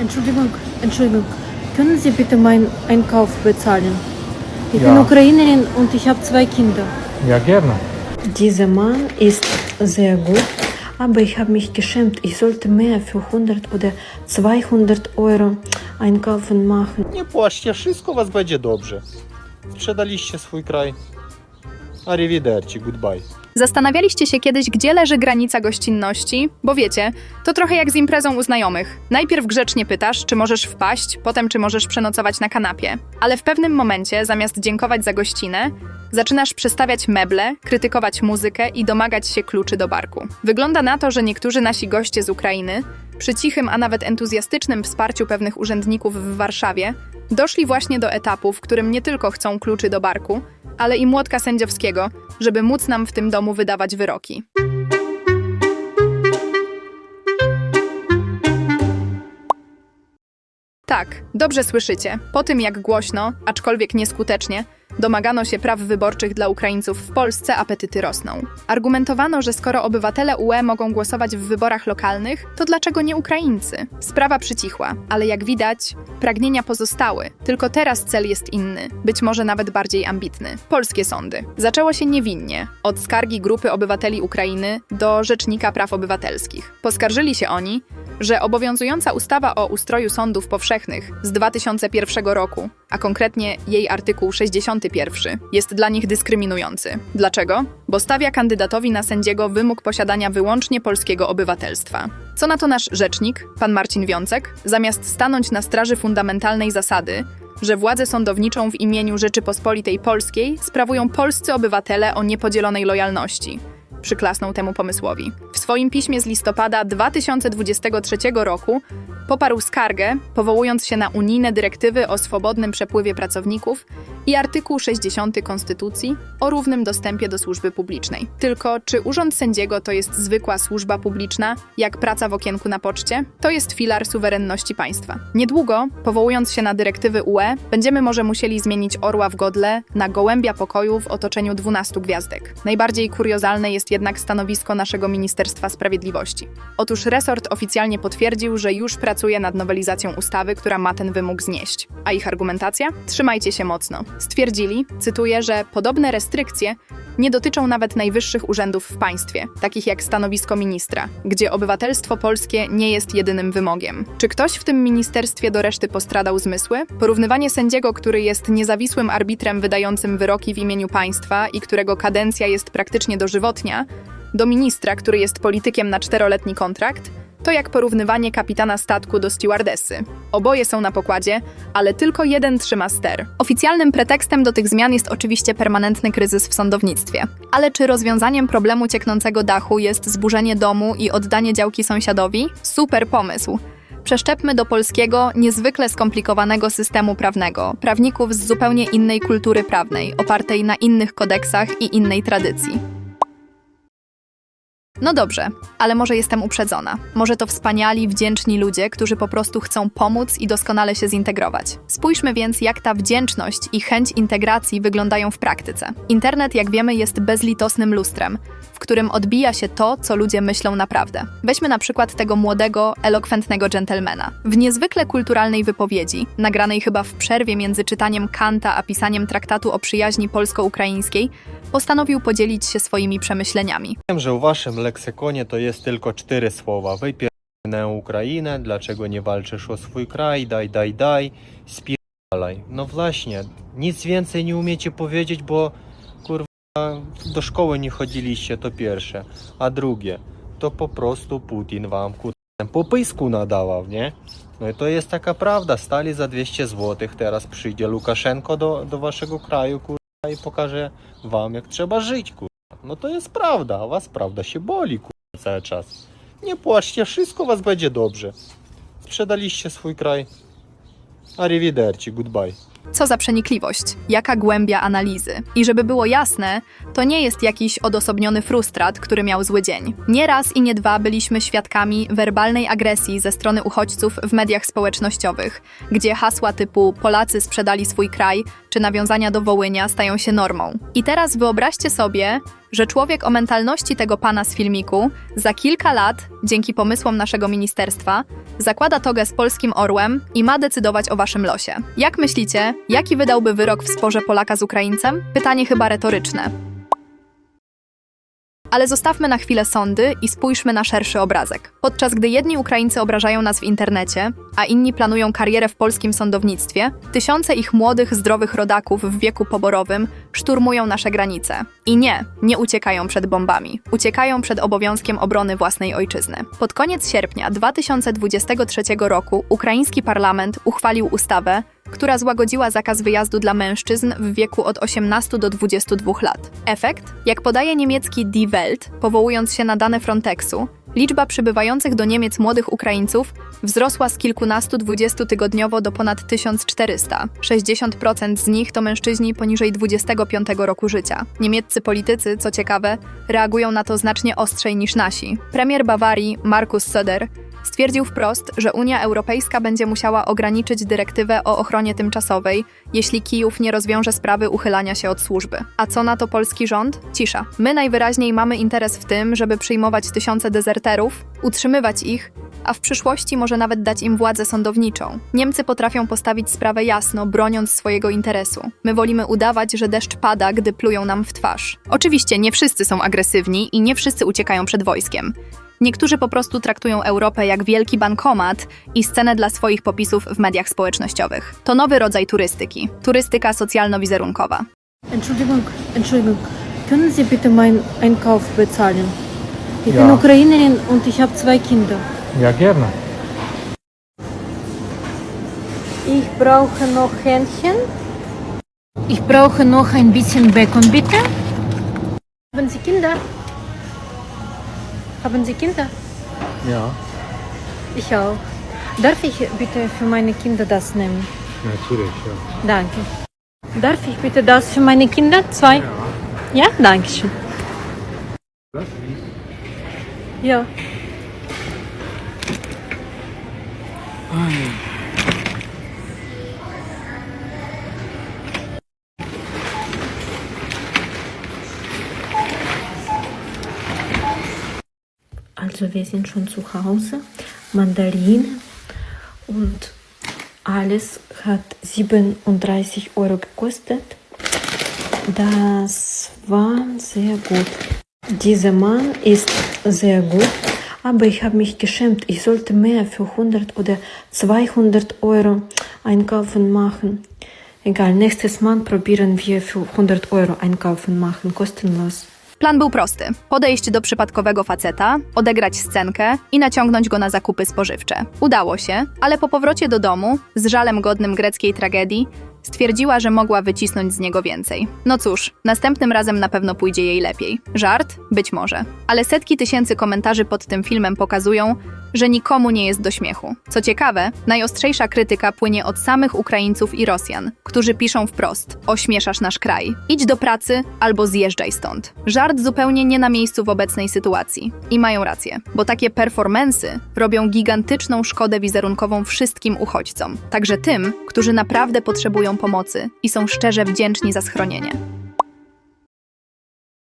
Entschuldigung, Entschuldigung. Können Sie bitte meinen Einkauf bezahlen? Ich Ja. bin Ukrainerin und ich habe zwei Kinder. Ja, gerne. Dieser Mann ist sehr gut, aber ich habe mich geschämt. Ich sollte mehr für 100 oder 200 Euro einkaufen machen. Nie płaczcie, wszystko u was będzie dobrze. Sprzedaliście swój kraj. Arrivederci, goodbye. Zastanawialiście się kiedyś, gdzie leży granica gościnności? Bo wiecie, to trochę jak z imprezą u znajomych. Najpierw grzecznie pytasz, czy możesz wpaść, potem czy możesz przenocować na kanapie. Ale w pewnym momencie, zamiast dziękować za gościnę, zaczynasz przestawiać meble, krytykować muzykę i domagać się kluczy do barku. Wygląda na to, że niektórzy nasi goście z Ukrainy, przy cichym, a nawet entuzjastycznym wsparciu pewnych urzędników w Warszawie, doszli właśnie do etapu, w którym nie tylko chcą kluczy do barku, ale i młotka sędziowskiego, żeby móc nam w tym domu wydawać wyroki. Tak, dobrze słyszycie. Po tym jak głośno, aczkolwiek nieskutecznie, domagano się praw wyborczych dla Ukraińców w Polsce, apetyty rosną. Argumentowano, że skoro obywatele UE mogą głosować w wyborach lokalnych, to dlaczego nie Ukraińcy? Sprawa przycichła, ale jak widać, pragnienia pozostały, tylko teraz cel jest inny, być może nawet bardziej ambitny. Polskie sądy. Zaczęło się niewinnie, od skargi grupy obywateli Ukrainy do Rzecznika Praw Obywatelskich. Poskarżyli się oni, że obowiązująca ustawa o ustroju sądów powszechnych z 2001 roku, a konkretnie jej artykuł 61, jest dla nich dyskryminujący. Dlaczego? Bo stawia kandydatowi na sędziego wymóg posiadania wyłącznie polskiego obywatelstwa. Co na to nasz rzecznik, pan Marcin Wiącek, zamiast stanąć na straży fundamentalnej zasady, że władzę sądowniczą w imieniu Rzeczypospolitej Polskiej sprawują polscy obywatele o niepodzielonej lojalności przyklasnął temu pomysłowi. W swoim piśmie z listopada 2023 roku poparł skargę, powołując się na unijne dyrektywy o swobodnym przepływie pracowników i artykuł 60 Konstytucji o równym dostępie do służby publicznej. Tylko czy urząd sędziego to jest zwykła służba publiczna, jak praca w okienku na poczcie? To jest filar suwerenności państwa. Niedługo, powołując się na dyrektywy UE, będziemy może musieli zmienić orła w godle na gołębia pokoju w otoczeniu 12 gwiazdek. Najbardziej kuriozalne jest jednak stanowisko naszego Ministerstwa Sprawiedliwości. Otóż resort oficjalnie potwierdził, że już pracuje nad nowelizacją ustawy, która ma ten wymóg znieść. A ich argumentacja? Trzymajcie się mocno. Stwierdzili, cytuję, że podobne restrykcje nie dotyczą nawet najwyższych urzędów w państwie, takich jak stanowisko ministra, gdzie obywatelstwo polskie nie jest jedynym wymogiem. Czy ktoś w tym ministerstwie do reszty postradał zmysły? Porównywanie sędziego, który jest niezawisłym arbitrem wydającym wyroki w imieniu państwa i którego kadencja jest praktycznie dożywotnia, do ministra, który jest politykiem na czteroletni kontrakt, to jak porównywanie kapitana statku do stewardessy. Oboje są na pokładzie, ale tylko jeden trzyma ster. Oficjalnym pretekstem do tych zmian jest oczywiście permanentny kryzys w sądownictwie. Ale czy rozwiązaniem problemu cieknącego dachu jest zburzenie domu i oddanie działki sąsiadowi? Super pomysł. Przeszczepmy do polskiego, niezwykle skomplikowanego systemu prawnego, prawników z zupełnie innej kultury prawnej, opartej na innych kodeksach i innej tradycji. No dobrze, ale może jestem uprzedzona. Może to wspaniali, wdzięczni ludzie, którzy po prostu chcą pomóc i doskonale się zintegrować. Spójrzmy więc, jak ta wdzięczność i chęć integracji wyglądają w praktyce. Internet, jak wiemy, jest bezlitosnym lustrem, którym odbija się to, co ludzie myślą naprawdę. Weźmy na przykład tego młodego, elokwentnego dżentelmena. W niezwykle kulturalnej wypowiedzi, nagranej chyba w przerwie między czytaniem Kanta a pisaniem traktatu o przyjaźni polsko-ukraińskiej, postanowił podzielić się swoimi przemyśleniami. Wiem, że u waszym leksykonie to jest tylko cztery słowa. Wypierdolę Ukrainę, dlaczego nie walczysz o swój kraj, daj, daj, daj, spierdalaj. No właśnie, nic więcej nie umiecie powiedzieć, bo do szkoły nie chodziliście, to pierwsze. A drugie, to po prostu Putin wam kurwa po pysku nadawał, nie? No i to jest taka prawda, stali za 200 zł, teraz przyjdzie Łukaszenko do, do waszego kraju, kurwa, i pokaże wam, jak trzeba żyć, kurwa. No to jest prawda, a was prawda się boli, kurwa, cały czas. Nie płaczcie, wszystko was będzie dobrze. Sprzedaliście swój kraj. Arrivederci, goodbye. Co za przenikliwość, jaka głębia analizy. I żeby było jasne, to nie jest jakiś odosobniony frustrat, który miał zły dzień. Nie raz i nie dwa byliśmy świadkami werbalnej agresji ze strony uchodźców w mediach społecznościowych, gdzie hasła typu Polacy sprzedali swój kraj czy nawiązania do Wołynia stają się normą. I teraz wyobraźcie sobie, że człowiek o mentalności tego pana z filmiku za kilka lat, dzięki pomysłom naszego ministerstwa, zakłada togę z polskim orłem i ma decydować o waszym losie. Jak myślicie, jaki wydałby wyrok w sporze Polaka z Ukraińcem? Pytanie chyba retoryczne. Ale zostawmy na chwilę sądy i spójrzmy na szerszy obrazek. Podczas gdy jedni Ukraińcy obrażają nas w internecie, a inni planują karierę w polskim sądownictwie, tysiące ich młodych, zdrowych rodaków w wieku poborowym szturmują nasze granice. I nie, nie uciekają przed bombami. Uciekają przed obowiązkiem obrony własnej ojczyzny. Pod koniec sierpnia 2023 roku ukraiński parlament uchwalił ustawę, która złagodziła zakaz wyjazdu dla mężczyzn w wieku od 18 do 22 lat. Efekt? Jak podaje niemiecki Die Welt, powołując się na dane Frontexu, liczba przybywających do Niemiec młodych Ukraińców wzrosła z kilkunastu dwudziestotygodniowo do ponad 1400. 60% z nich to mężczyźni poniżej 25 roku życia. Niemieccy politycy, co ciekawe, reagują na to znacznie ostrzej niż nasi. Premier Bawarii Markus Söder Stwierdził wprost, że Unia Europejska będzie musiała ograniczyć dyrektywę o ochronie tymczasowej, jeśli Kijów nie rozwiąże sprawy uchylania się od służby. A co na to polski rząd? Cisza. My najwyraźniej mamy interes w tym, żeby przyjmować tysiące dezerterów, utrzymywać ich, a w przyszłości może nawet dać im władzę sądowniczą. Niemcy potrafią postawić sprawę jasno, broniąc swojego interesu. My wolimy udawać, że deszcz pada, gdy plują nam w twarz. Oczywiście nie wszyscy są agresywni i nie wszyscy uciekają przed wojskiem. Niektórzy po prostu traktują Europę jak wielki bankomat i scenę dla swoich popisów w mediach społecznościowych. To nowy rodzaj turystyki. Turystyka socjalno-wizerunkowa. Entschuldigung, Entschuldigung. Können Sie bitte meinen Einkauf bezahlen? Ich Ja. bin Ukrainerin und ich habe zwei Kinder. Ja, gerne. Ich brauche noch Hähnchen. Ich brauche noch ein bisschen Bacon, bitte. Haben Sie Kinder? Haben Sie Kinder? Ja, Ich auch. Darf ich bitte für meine Kinder das nehmen? natürlich, ja. Danke. Darf ich bitte das für meine Kinder? Zwei? Ja, danke schön. Ja. Also wir sind schon zu Hause. Mandarine und alles hat 37 Euro gekostet. Das war sehr gut. Dieser Mann ist sehr gut, aber ich habe mich geschämt. Ich sollte mehr für 100 oder 200 Euro einkaufen machen. Egal, nächstes Mal probieren wir für 100 Euro einkaufen machen, kostenlos. Plan był prosty: podejść do przypadkowego faceta, odegrać scenkę i naciągnąć go na zakupy spożywcze. Udało się, ale po powrocie do domu, z żalem godnym greckiej tragedii, stwierdziła, że mogła wycisnąć z niego więcej. No cóż, następnym razem na pewno pójdzie jej lepiej. Żart? Być może. Ale setki tysięcy komentarzy pod tym filmem pokazują, że nikomu nie jest do śmiechu. Co ciekawe, najostrzejsza krytyka płynie od samych Ukraińców i Rosjan, którzy piszą wprost: ośmieszasz nasz kraj. Idź do pracy albo zjeżdżaj stąd. Żart zupełnie nie na miejscu w obecnej sytuacji. I mają rację, bo takie performensy robią gigantyczną szkodę wizerunkową wszystkim uchodźcom, także tym, którzy naprawdę potrzebują pomocy i są szczerze wdzięczni za schronienie.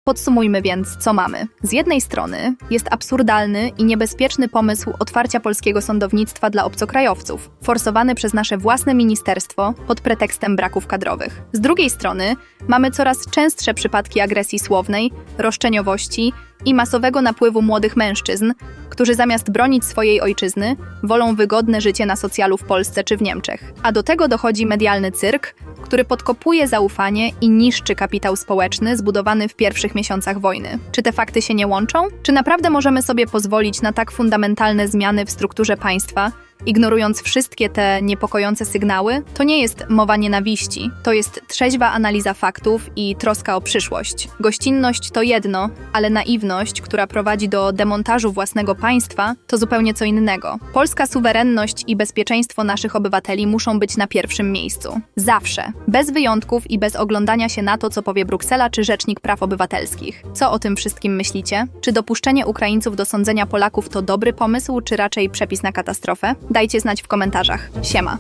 Podsumujmy więc, co mamy. Z jednej strony jest absurdalny i niebezpieczny pomysł otwarcia polskiego sądownictwa dla obcokrajowców, forsowany przez nasze własne ministerstwo pod pretekstem braków kadrowych. Z drugiej strony mamy coraz częstsze przypadki agresji słownej, roszczeniowości i masowego napływu młodych mężczyzn, którzy zamiast bronić swojej ojczyzny, wolą wygodne życie na socjalu w Polsce czy w Niemczech. A do tego dochodzi medialny cyrk, który podkopuje zaufanie i niszczy kapitał społeczny zbudowany w pierwszych miesiącach wojny. Czy te fakty się nie łączą? Czy naprawdę możemy sobie pozwolić na tak fundamentalne zmiany w strukturze państwa, ignorując wszystkie te niepokojące sygnały, to nie jest mowa nienawiści, to jest trzeźwa analiza faktów i troska o przyszłość. Gościnność to jedno, ale naiwność, która prowadzi do demontażu własnego państwa, to zupełnie co innego. Polska suwerenność i bezpieczeństwo naszych obywateli muszą być na pierwszym miejscu. Zawsze. Bez wyjątków i bez oglądania się na to, co powie Bruksela czy Rzecznik Praw Obywatelskich. Co o tym wszystkim myślicie? Czy dopuszczenie Ukraińców do sądzenia Polaków to dobry pomysł, czy raczej przepis na katastrofę? Dajcie znać w komentarzach. Siema.